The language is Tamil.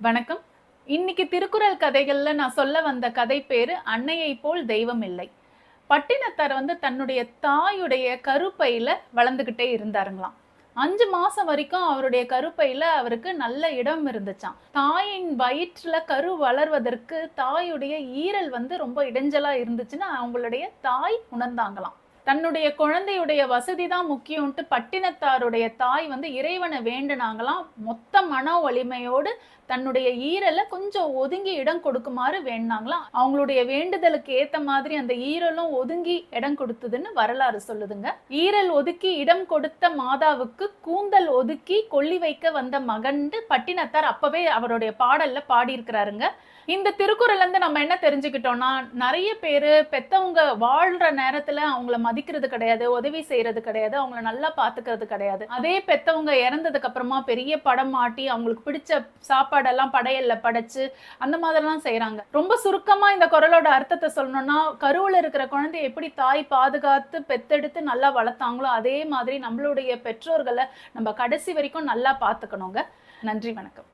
வணக்கம். இன்னைக்கு திருக்குறள் கதைகள்ல நான் சொல்ல வந்த கதை பேரு அன்னையை போல் தெய்வம் இல்லை. பட்டினத்தார் வந்து தன்னுடைய தாயுடைய கருப்பையில வளர்ந்துகிட்டே இருந்தாருங்களாம். அஞ்சு மாசம் வரைக்கும் அவருடைய கருப்பையில அவருக்கு நல்ல இடம் இருந்துச்சாம். தாயின் வயிற்றுல கரு வளர்வதற்கு தாயுடைய ஈரல் வந்து ரொம்ப இடைஞ்சலா இருந்துச்சுன்னு அவங்களுடைய தாய் உணர்ந்தாங்களாம். தன்னுடைய குழந்தையுடைய வசதி தான் முக்கியம்ட்டு பட்டினத்தாருடைய தாய் வந்து இறைவனை வேண்டுனாங்களாம். மொத்த மன வலிமையோடு தன்னுடைய ஈரலை கொஞ்சம் ஒதுங்கி இடம் கொடுக்குமாறு வேண்டினாங்களாம். அவங்களுடைய வேண்டுதலுக்கு ஏத்த மாதிரி அந்த ஈரலும் ஒதுங்கி இடம் கொடுத்ததுன்னு வரலாறு சொல்லுதுங்க. ஈரல் ஒதுக்கி இடம் கொடுத்த மாதாவுக்கு கூந்தல் ஒதுக்கி கொல்லி வைக்க வந்த மகன்ட்டு பட்டினத்தார் அப்பவே அவருடைய பாடல்ல பாடியிருக்கிறாருங்க. இந்த திருக்குறள்ல இருந்து நம்ம என்ன தெரிஞ்சுக்கிட்டோம்னா நிறைய பேரு பெத்தவங்க வாழ்ற நேரத்துல அவங்கள மதிக்கிறது கிடையாது உதவி செய்யறது கிடையாது அவங்கள நல்லா பாத்துக்கிறது கிடையாது. அதே பெத்தவங்க இறந்ததுக்கு அப்புறமா பெரிய படம் மாட்டி அவங்களுக்கு பிடிச்ச சாப்பாடெல்லாம் படையல்ல படைச்சு அந்த மாதிரிலாம் செய்யறாங்க ரொம்ப சுருக்கமா இந்த குரலோட அர்த்தத்தை சொல்லணும்னா கருவுல இருக்கிற குழந்தைய எப்படி தாய் பாதுகாத்து பெத்தெடுத்து நல்லா வளர்த்தாங்களோ அதே மாதிரி நம்மளுடைய பெற்றோர்களை நம்ம கடைசி வரைக்கும் நல்லா பாத்துக்கணுங்க. நன்றி வணக்கம்.